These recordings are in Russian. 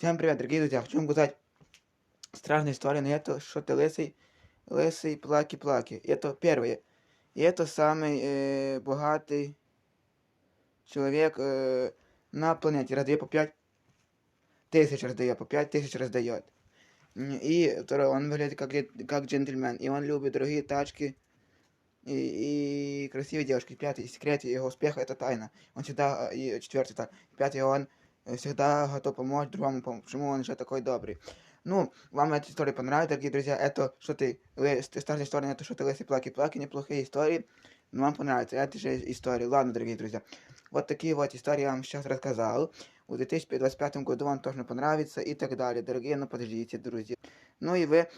Всем привет, дорогие друзья! Хочу вам сказать страшную историю, но это что ты лысый, лысый, плаки-плаки. Это первое. И это самый э, богатый человек э, на планете. Раздает по 5 тысяч раздает, по 5 тысяч раздает. И второе, он выглядит как, как джентльмен. И он любит дорогие тачки и, и красивые девушки. Пятый секрет его успеха это тайна. Он всегда, и четвертый, так, пятый он Э, всегда готов помочь другому, почему он же такой добрый. Ну, вам эта история понравилась, дорогие друзья. Это что ты, старая история, это что ты лысый, плаки, плаки, неплохие истории. Но вам понравится, это же история. Ладно, дорогие друзья. Вот такие вот истории я вам сейчас рассказал. В 2025 году вам тоже понравится и так далее. Дорогие, ну подождите, друзья. Ну и вы,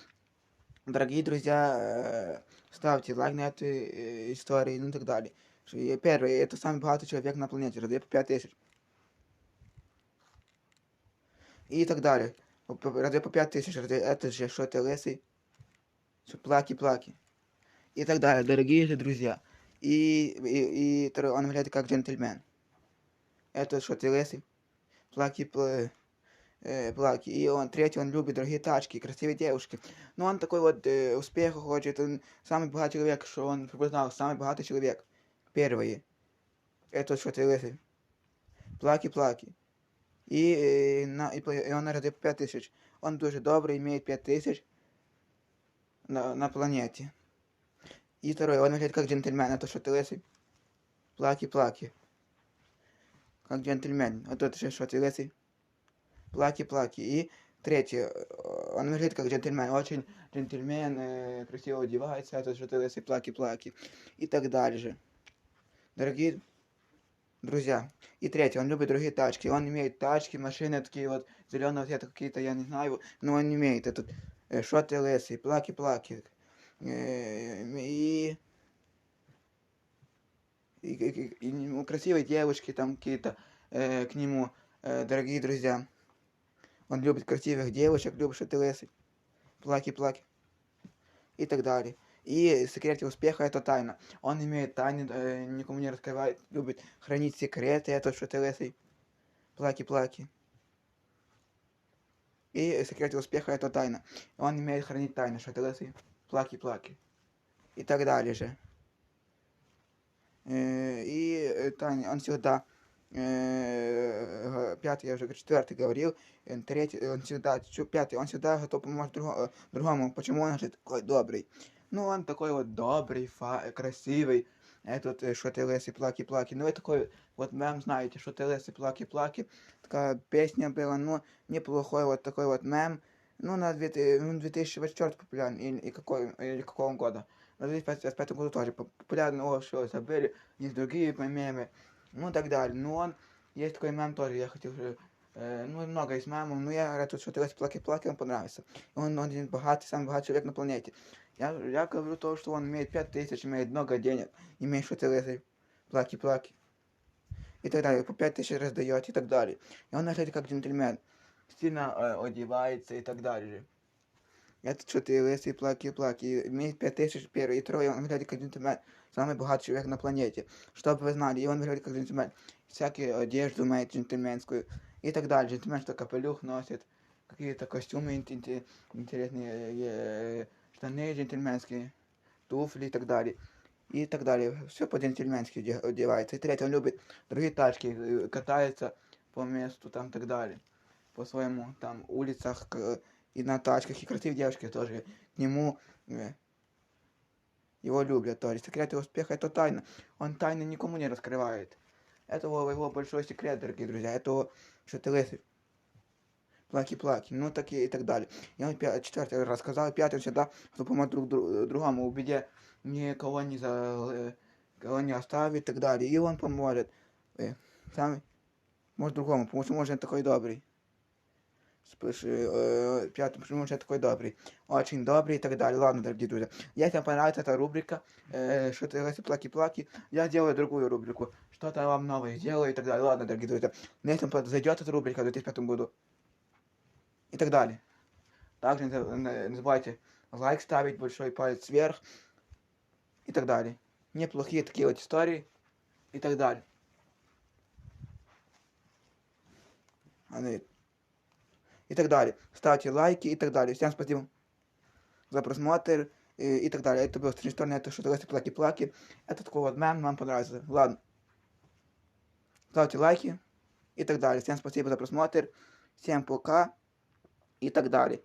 дорогие друзья, э, ставьте лайк на эту э, историю, ну и так далее. Первый, это самый богатый человек на планете, раздает по 5000 и так далее. Ради по 5 тысяч, ради это же что ты лысый, что плаки-плаки. И так далее, дорогие же друзья. И, и, и он выглядит как джентльмен. Это что ты лысый, плаки, плаки. Э, плаки. И он третий, он любит дорогие тачки, красивые девушки. Но он такой вот э, успеха хочет, он самый богатый человек, что он признал, самый богатый человек. Первый. Это что ты лысый. Плаки-плаки. И, э, на, и он родил 5 тысяч. Он дуже добрый, имеет 5 тысяч на, на планете. И второй, он выглядит как джентльмен, это что ты лысый? Плаки-плаки. Как джентльмен. А тут что ты лысый? Плаки-плаки. И третий, он выглядит как джентльмен. Очень джентльмен, э, красиво одевается, это что ты лысый? Плаки-плаки. И так дальше. Дорогие друзья. И третье, он любит другие тачки. Он имеет тачки, машины такие вот зеленого цвета какие-то, я не знаю, но он имеет этот э, шот ЛС и плаки-плаки. Э, и, и, и, и, и красивые девушки там какие-то э, к нему, э, дорогие друзья. Он любит красивых девушек, любит шот ЛС, плаки-плаки и так далее. И секрет успеха это тайна. Он имеет тайны, э, никому не раскрывает, любит хранить секреты, это что ты лысый. Плаки-плаки. И секрет успеха это тайна. Он имеет хранить тайны, что ты лысый. Плаки-плаки. И так далее же. Э, и э, тайна, он всегда пятый, я уже четвертый говорил, третий, он всегда, пятый, он всегда готов помочь другому. Почему он же такой добрый? Ну, он такой вот добрый, фа красивый. Этот э, Шотелес и Плаки-Плаки. Ну, вы такой, вот мем, знаете, Шотелес и Плаки-Плаки. Такая песня была, ну, неплохой вот такой вот мем. Ну, на 2024 ну, популярный, или, и какой, или какого года. На 2025 году тоже популярный, о, что, забыли, есть другие мемы, ну, так далее. Ну, он, есть такой мем тоже, я хотел Э, ну, много из мемов, но я рад, что ты плаки-плаки, он понравился. Он, он один богатый, самый богатый человек на планете. Я, я говорю то, что он имеет 5000, имеет много денег, имеет что ты плаки-плаки. И так далее, по 5000 раздает и так далее. И он выглядит как джентльмен, стильно э, одевается и так далее. Это что ты лысый, плаки-плаки, имеет 5000 первый и второй, он выглядит как джентльмен, самый богатый человек на планете. Чтобы вы знали, и он выглядит как джентльмен. Всякие одежду имеет джентльменскую и так далее. Джентльмен, что капелюх носит, какие-то костюмы интересные, штаны джентльменские, туфли и так далее. И так далее. Все по-джентльменски одевается. И третье, он любит другие тачки, э, катается по месту там и так далее. По своему там улицах и на тачках. И красивые девушки тоже к нему э, его любят. То есть секрет его успеха это тайна. Он тайны никому не раскрывает. Это его большой секрет, дорогие друзья. Это что ты лысый плаки-плаки, ну такие и так далее. И он четвертый рассказал, пятый всегда, что помочь друг другому, в беде никого не, за, кого не оставить и так далее. И он поможет. Э, сам может другому, потому что может такой добрый. Э, пятый, почему же такой добрый. Очень добрый и так далее. Ладно, дорогие друзья. Если вам понравится эта рубрика, э, что-то плаки-плаки, я делаю другую рубрику. Что-то вам новое сделаю и так далее. Ладно, дорогие друзья. На этом зайдет эта рубрика в 2005 году и так далее. Также не забывайте лайк ставить, большой палец вверх и так далее. Неплохие такие вот истории и так далее. и так далее. Ставьте лайки и так далее. Всем спасибо за просмотр и, и так далее. Это было с стороны, это что-то плаки-плаки. Это такой вот мем, вам понравился. Ладно. Ставьте лайки и так далее. Всем спасибо за просмотр. Всем пока и так далее.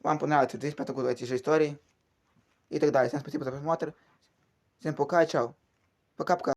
Вам понравится 2005 года эти же истории и так далее. Всем спасибо за просмотр. Всем пока чао. Пока-пока.